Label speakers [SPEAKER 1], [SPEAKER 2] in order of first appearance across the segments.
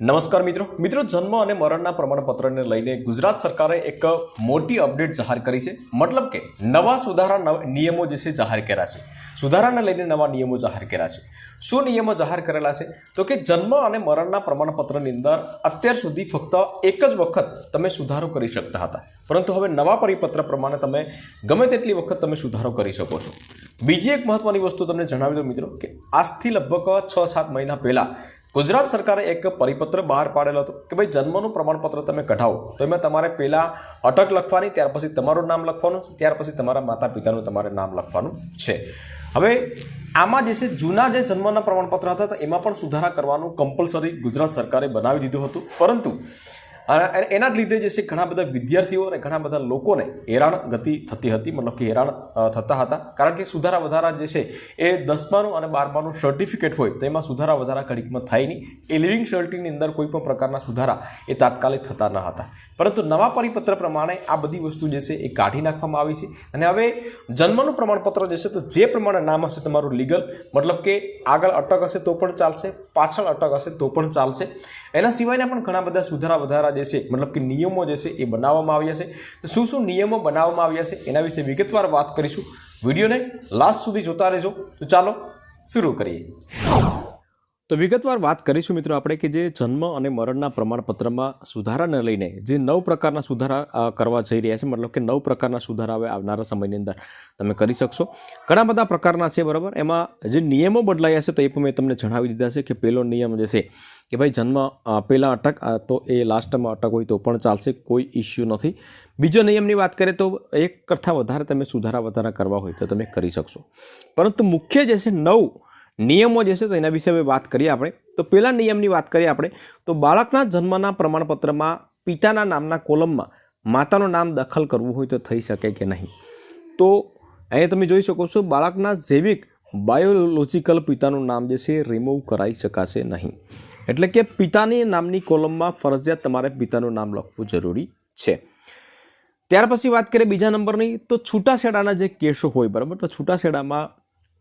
[SPEAKER 1] નમસ્કાર મિત્રો. મિત્રો, જન્મ અને મરણના પ્રમાણપત્રને લઈને ગુજરાત સરકારે એક મોટી અપડેટ જાહેર કરી છે. મતલબ કે નવા સુધારા નિયમો જે છે જાહેર કર્યા છે. સુધારાને લઈને નવા નિયમો જાહેર કર્યા છે. શું નિયમો જાહેર કરેલા છે? તો કે જન્મ અને મરણના પ્રમાણપત્રની અંદર અત્યાર સુધી ફક્ત એક જ વખત તમે સુધારો કરી શકતા હતા. પરંતુ હવે નવા પરિપત્ર પ્રમાણે તમે ગમે તેટલી વખત તમે સુધારો કરી શકો છો. બીજી એક મહત્વની વસ્તુ તમને જણાવી દઉં મિત્રો કે આજથી લગભગ છ સાત મહિના પહેલાં ગુજરાત સરકારે એક પરિપત્ર બહાર પાડેલો હતો કે ભાઈ જન્મનું પ્રમાણપત્ર તમે કઢાવો. તો એમાં તમારે પહેલાં અટક લખવાની, ત્યાર પછી તમારું નામ લખવાનું, ત્યાર પછી તમારા માતા પિતાનું તમારે નામ લખવાનું છે. હવે આમાં જે છે, જૂના જે જન્મના પ્રમાણપત્ર હતા એમાં પણ સુધારા કરવાનું કમ્પલસરી ગુજરાત સરકારે બનાવી દીધું હતું. પરંતુ અને એના જ લીધે જે છે ઘણા બધા વિદ્યાર્થીઓ અને ઘણા બધા લોકોને હેરાન ગતિ થતી હતી, મતલબ કે હેરાન થતા હતા. કારણ કે સુધારા વધારા જે છે એ દસમાનું અને બારમાનું સર્ટિફિકેટ હોય તો એમાં સુધારા વધારા ઘડીકમાં થાય નહીં. એ લિવિંગ સર્ટિની અંદર કોઈ પણ પ્રકારના સુધારા એ તાત્કાલિક થતા ન હતા. પરંતુ નવા પરિપત્ર પ્રમાણે આ બધી વસ્તુ જે છે એ કાઢી નાખવામાં આવી છે. અને હવે જન્મનું પ્રમાણપત્ર જે છે તો જે પ્રમાણે નામ હશે તમારું લીગલ, મતલબ કે આગળ અટક હશે તો પણ ચાલશે, પાછળ અટક હશે તો પણ ચાલશે. એના સિવાયના પણ ઘણા બધા સુધારા વધારા જે છે, મતલબ કે નિયમો જે છે એ બનાવવામાં આવ્યા છે. તો શું શું નિયમો બનાવવામાં આવ્યા છે એના વિશે વિગતવાર વાત કરીશું. વિડીયોને લાસ્ટ સુધી જોતા રહેજો. તો ચાલો, શરૂ કરીએ. તો વિગતવાર વાત કરીશું મિત્રો આપણે કે જે જન્મ અને મરણના પ્રમાણપત્રમાં સુધારાને લઈને જે નવ પ્રકારના સુધારા કરવા જઈ રહ્યા છે, મતલબ કે નવ પ્રકારના સુધારા હવે આવનારા સમયની અંદર તમે કરી શકશો. ઘણા બધા પ્રકારના છે, બરાબર? એમાં જે નિયમો બદલાયા છે, તો એ પણ મેં તમને જણાવી દીધા છે કે પહેલો નિયમ જે છે કે ભાઈ જન્મ પહેલાં અટક તો એ લાસ્ટમાં અટક હોય તો પણ ચાલશે, કોઈ ઇસ્યુ નથી. બીજો નિયમની વાત કરીએ તો એક કરતાં વધારે તમે સુધારા વધારા કરવા હોય તો તમે કરી શકશો. પરંતુ મુખ્ય જે છે નવ નિયમો જે છે તો એના વિશે હવે વાત કરીએ આપણે. તો પહેલા નિયમની વાત કરીએ આપણે, તો બાળકના જન્મના પ્રમાણપત્રમાં પિતાના નામના કોલમમાં માતાનું નામ દખલ કરવું હોય તો થઈ શકે કે નહીં. તો અહીંયા તમે જોઈ શકો છો, બાળકના જૈવિક બાયોલોજિકલ પિતાનું નામ જે છે રિમૂવ કરાવી શકાશે નહીં. એટલે કે પિતાની નામની કોલમમાં ફરજિયાત તમારે પિતાનું નામ લખવું જરૂરી છે. ત્યાર પછી વાત કરીએ બીજા નંબરની, તો છૂટાછેડાના જે કેસો હોય, બરાબર? તો છૂટાછેડામાં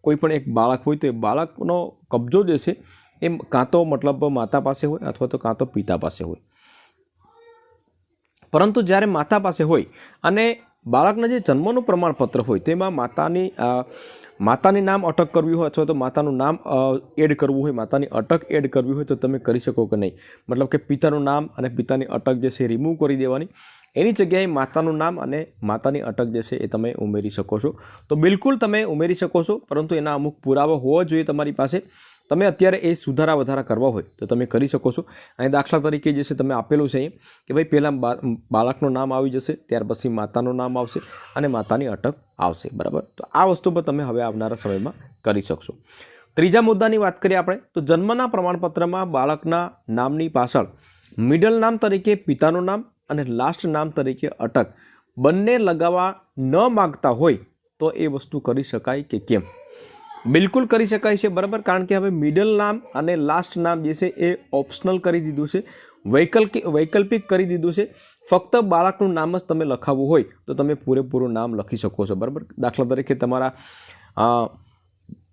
[SPEAKER 1] કોઈ પણ એક બાળક હોય તો એ બાળકનો કબજો જે છે એ કાં તો મતલબ માતા પાસે હોય અથવા તો કાં તો પિતા પાસે હોય. પરંતુ જ્યારે માતા પાસે હોય અને બાળકના જે જન્મનું પ્રમાણપત્ર હોય તેમાં માતાની માતાની નામ અટક કરવી હોય અથવા તો માતાનું નામ એડ કરવું હોય, માતાની અટક એડ કરવી હોય તો તમે કરી શકો કે નહીં? મતલબ કે પિતાનું નામ અને પિતાની અટક જે છે રિમૂવ કરી દેવાની. એની જગ્યાએ માતાનું નામ અને માતાની અટક જે છે એ તમે ઉમેરી શકો છો. તો બિલકુલ તમે ઉમેરી શકો છો, પરંતુ એના અમુક પુરાવા હોવા જોઈએ તમારી પાસે. તમે અત્યારે એ સુધારા વધારા કરવા હોય તો તમે કરી શકો છો. અને દાખલા તરીકે જે છે તમે આપેલું છે કે ભાઈ પહેલાં બાળકનું નામ આવી જશે, ત્યાર પછી માતાનું નામ આવશે અને માતાની અટક આવશે, બરાબર? તો આ વસ્તુ પર તમે હવે આવનારા સમયમાં કરી શકશો. ત્રીજા મુદ્દાની વાત કરીએ આપણે, તો જન્મના પ્રમાણપત્રમાં બાળકના નામની પાછળ, મિડલ નામ તરીકે પિતાનું નામ અને લાસ્ટ નામ તરીકે અટક. બંને લગાવવા ન માગતા હોય તો એ વસ્તુ કરી શકાય કે કેમ? બિલકુલ કરી શકાય છે, બરાબર? કારણ કે હવે મિડલ નામ અને લાસ્ટ નામ જે છે એ ઓપ્શનલ કરી દીધું છે વૈકલ્પિક વૈકલ્પિક કરી દીધું છે. ફક્ત બાળકનું નામ જ તમે લખાવવું હોય તો તમે પૂરેપૂરું નામ લખી શકો છો, બરાબર? દાખલા તરીકે તમારા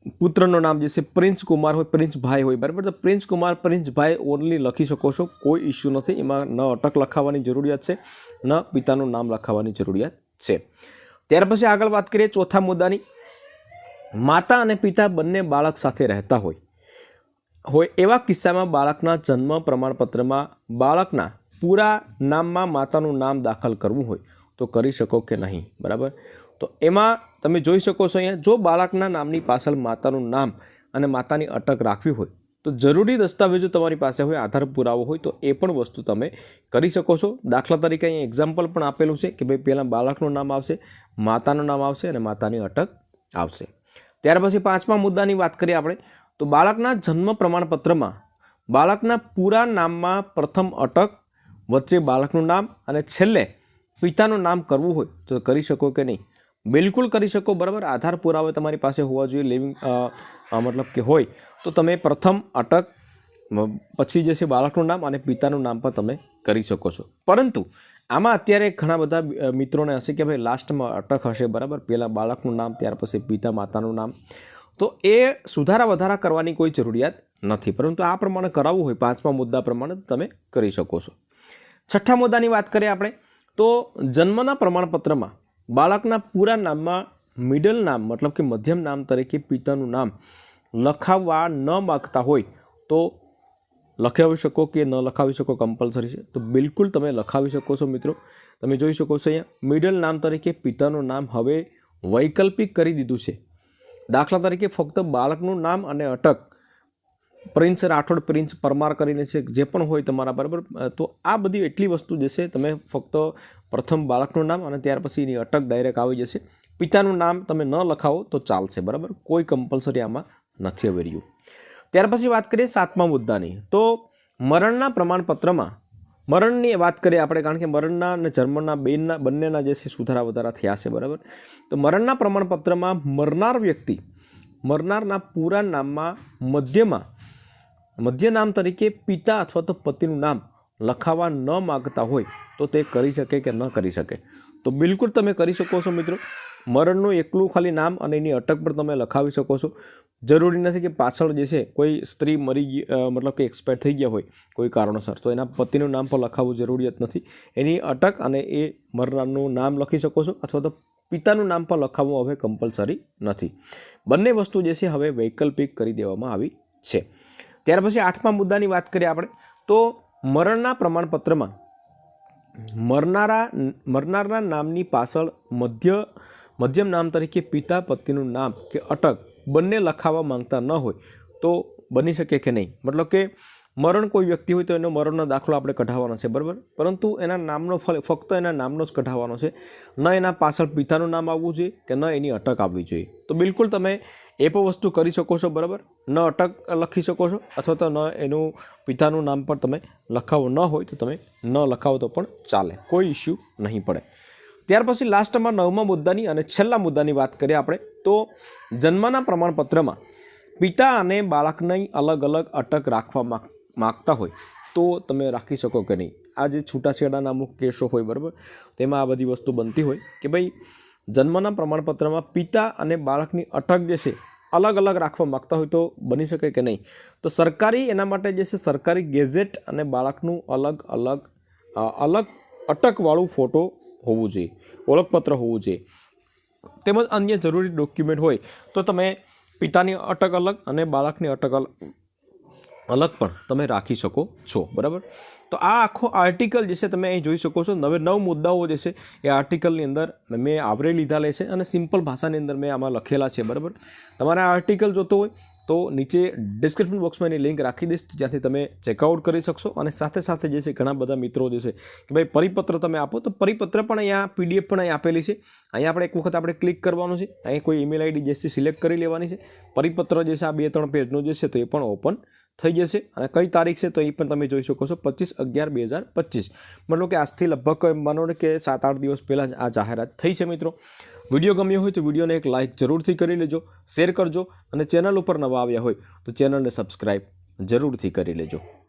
[SPEAKER 1] પુત્રનું નામ જે છે, પ્રિન્સ કુમાર હોય, પ્રિન્સ ભાઈ હોય, બરાબર? તો પ્રિન્સ કુમાર, પ્રિન્સ ભાઈ ઓનલી લખી શકો છો. કોઈ ઇસ્યુ નથી. એમાં ન અટક લખાવવાની જરૂરિયાત છે, ન પિતાનું નામ લખાવવાની જરૂરિયાત છે. ત્યાર પછી આગળ વાત કરીએ ચોથા મુદ્દાની. માતા અને પિતા બંને બાળક સાથે રહેતા હોય. હોય એવા કિસ્સામાં બાળકના જન્મ પ્રમાણપત્રમાં બાળકના પૂરા નામમાં માતાનું નામ દાખલ કરવું હોય તો કરી શકો કે નહીં, બરાબર? તો એમાં તમે જોઈ શકો છો અહીંયા, જો બાળકના નામની પાછળ માતાનું નામ અને માતાની અટક રાખવી હોય, તો જરૂરી દસ્તાવેજો તમારી પાસે હોય, આધાર પુરાવો હોય, તો એ પણ વસ્તુ તમે કરી શકો છો. દાખલા તરીકે અહીંયા એક્ઝામ્પલ પણ આપેલું છે કે ભાઈ પહેલાં બાળકનું નામ આવશે, માતાનું નામ આવશે અને માતાની અટક આવશે. ત્યાર પછી પાંચમા મુદ્દાની વાત કરીએ આપણે, તો બાળકના જન્મ પ્રમાણપત્રમાં બાળકના પૂરા નામમાં પ્રથમ અટક, વચ્ચે બાળકનું નામ અને છેલ્લે પિતાનું નામ કરવું હોય, તો કરી શકો કે નહીં? બિલકુલ કરી શકો, બરાબર? આધાર પુરાવા તમારી પાસે હોવા જોઈએ લિવિંગ મતલબ કે હોય. તો તમે પ્રથમ અટક પછી જે છે બાળકનું નામ અને પિતાનું નામ પણ તમે કરી શકો છો. પરંતુ આમાં અત્યારે ઘણા બધા મિત્રોને હશે કે ભાઈ લાસ્ટમાં અટક હશે, બરાબર? પહેલાં બાળકનું નામ, ત્યાર પછી પિતા, માતાનું નામ. તો એ સુધારા વધારા કરવાની કોઈ જરૂરિયાત નથી. પરંતુ આ પ્રમાણે કરાવવું હોય, પાંચમા મુદ્દા પ્રમાણે તમે કરી શકો છો. છઠ્ઠા મુદ્દાની વાત કરીએ આપણે, તો જન્મના પ્રમાણપત્રમાં બાળકના પૂરા નામમાં મિડલ નામ મતલબ કે મધ્યમ નામ તરીકે પિતાનું નામ લખાવવા ન માગતા હોય તો લખાવી શકો કે ન લખાવી શકો કમ્પલસરી છે. તો બિલકુલ તમે લખાવી શકો છો મિત્રો. તમે જોઈ શકો છો અહીંયા મિડલ નામ તરીકે પિતાનું નામ હવે વૈકલ્પિક કરી દીધું છે. દાખલા તરીકે ફક્ત બાળકનું નામ અને અટક પ્રિન્સ રાઠોડ, પ્રિન્સ પરમાર કરીને છે, જે પણ હોય તમારા બરાબર તો આ બધી એટલી વસ્તુ જે છે, તમે ફક્ત પ્રથમ બાળકનું નામ અને ત્યાર પછી એની અટક ડાયરેક્ટ આવી જશે. પિતાનું નામ તમે ન લખાવો તો ચાલશે, બરાબર? કોઈ કમ્પલસરી આમાં નથી આવી ત્યાર પછી વાત કરીએ સાતમા મુદ્દાની. તો મરણના પ્રમાણપત્રમાં, મરણની વાત કરીએ આપણે, કારણ કે મરણના અને જર્મનના બેનના, બંનેના જે છે સુધારા વધારા થયા છે, બરાબર? તો મરણના પ્રમાણપત્રમાં મરનાર વ્યક્તિ મરનારના પૂરા નામમાં મધ્યમાં મધ્ય નામ તરીકે પિતા અથવા તો પતિનું નામ લખાવવા ન માગતા હોય તો તે કરી શકે કે ન કરી શકે. તો બિલકુલ તમે કરી શકો છો મિત્રો. મરણનું એકલું ખાલી નામ અને એની અટક પણ તમે લખાવી શકો છો. જરૂરી નથી કે પાછળ જે છે, કોઈ સ્ત્રી મરી ગઈ મતલબ કે એક્સપાયર થઈ ગયા હોય કોઈ કારણોસર, તો એના પતિનું નામ પણ લખાવવું જરૂરિયાત નથી. એની અટક અને એ મરનારનું નામ લખી શકો છો અથવા તો પિતાનું નામ પણ લખાવવું હવે કમ્પલસરી નથી. બંને વસ્તુ જે છે હવે વૈકલ્પિક કરી દેવામાં આવી છે. ત્યાર પછી આઠમા મુદ્દાની વાત કરીએ આપણે, તો મરણના પ્રમાણપત્રમાં મરનારા, મરનારના નામની પાછળ મધ્ય, મધ્યમ નામ તરીકે પિતા પતિનું નામ કે અટક બંને લખાવવા માંગતા ન હોય તો બની શકે કે નહીં. મતલબ કે મરણ કોઈ વ્યક્તિ હોય તો એનો મરણનો દાખલો આપણે કઢાવવાનો છે, બરાબર? પરંતુ એના નામનો ફક્ત એના નામનો જ કઢાવવાનો છે. ન એના પાછળ પિતાનું નામ આવવું જોઈએ કે ન એની અટક આવવી જોઈએ. તો બિલકુલ તમે એ પણ વસ્તુ કરી શકો છો, બરાબર? ન અટક લખી શકો છો અથવા તો ન એનું પિતાનું નામ પણ તમે લખાવો ન હોય તો તમે ન લખાવો તો પણ ચાલે. કોઈ ઇસ્યુ નહીં પડે. ત્યાર પછી લાસ્ટમાં નવમા મુદ્દાની અને છેલ્લા મુદ્દાની વાત કરીએ આપણે, તો જન્મના પ્રમાણપત્રમાં પિતા અને બાળકની અલગ અલગ અટક રાખવા માગ માગતા હોય, તો તમે રાખી શકો કે નહીં? આ જે છૂટાછેડાના અમુક કેસો હોય, બરાબર? તેમાં આ બધી વસ્તુ બનતી હોય કે ભાઈ, જન્મના પ્રમાણપત્રમાં પિતા અને બાળકની અટક જે છે, અલગ અલગ રાખવા માગતા હોય તો બની શકે કે નહીં? તો સરકારી, એના માટે જે છે, સરકારી ગેઝેટ અને બાળકનું અલગ અલગ અલગ અટકવાળું ફોટો હોવું જોઈએ, ઓળખપત્ર હોવું જોઈએ. તેમજ અન્ય જરૂરી ડોક્યુમેન્ટ હોય તો તમે પિતાની અટક અલગ અને બાળકની અટક અલગ અલગ પણ તમે રાખી શકો છો, બરાબર? તો આ આખો આર્ટિકલ જે છે તમે અહીં જોઈ શકો છો. નવે નવ મુદ્દાઓ જે છે એ આર્ટિકલની અંદર મેં આવરી લીધા લે છે અને સિમ્પલ ભાષાની અંદર મેં આમાં લખેલા છે, બરાબર? તમારે આર્ટિકલ જોતો હોય તો નીચે ડિસ્ક્રિપ્શન બોક્સમાં એની લિંક રાખી દઈશ, જ્યાંથી તમે ચેકઆઉટ કરી શકશો. અને સાથે સાથે જે છે, ઘણા બધા મિત્રો જે છે, કે ભાઈ પરિપત્ર તમે આપો, તો પરિપત્ર પણ અહીંયા પીડીએફ પણ અહીં આપેલી છે. અહીંયા આપણે એક વખત આપણે ક્લિક કરવાનું છે. અહીં કોઈ ઈમેલ આઈડી જે છે સિલેક્ટ કરી લેવાની છે. પરિપત્ર જે છે, આ બે ત્રણ પેજનું જે છે, તો એ પણ ઓપન થઈ જશે અને કઈ તારીખ છે તો એ પણ તમે જોઈ શકો છો, પચીસ અગિયાર બે હજાર પચીસ. મતલબ કે આજથી લગભગ માનો કે સાત આઠ દિવસ પહેલાં જ આ જાહેરાત થઈ છે મિત્રો. વીડિયો ગમ્યો હોય તો વિડીયોને એક લાઇક જરૂરથી કરી લેજો, શેર કરજો અને ચેનલ ઉપર નવા આવ્યા હોય તો ચેનલને સબસ્ક્રાઈબ જરૂરથી કરી લેજો.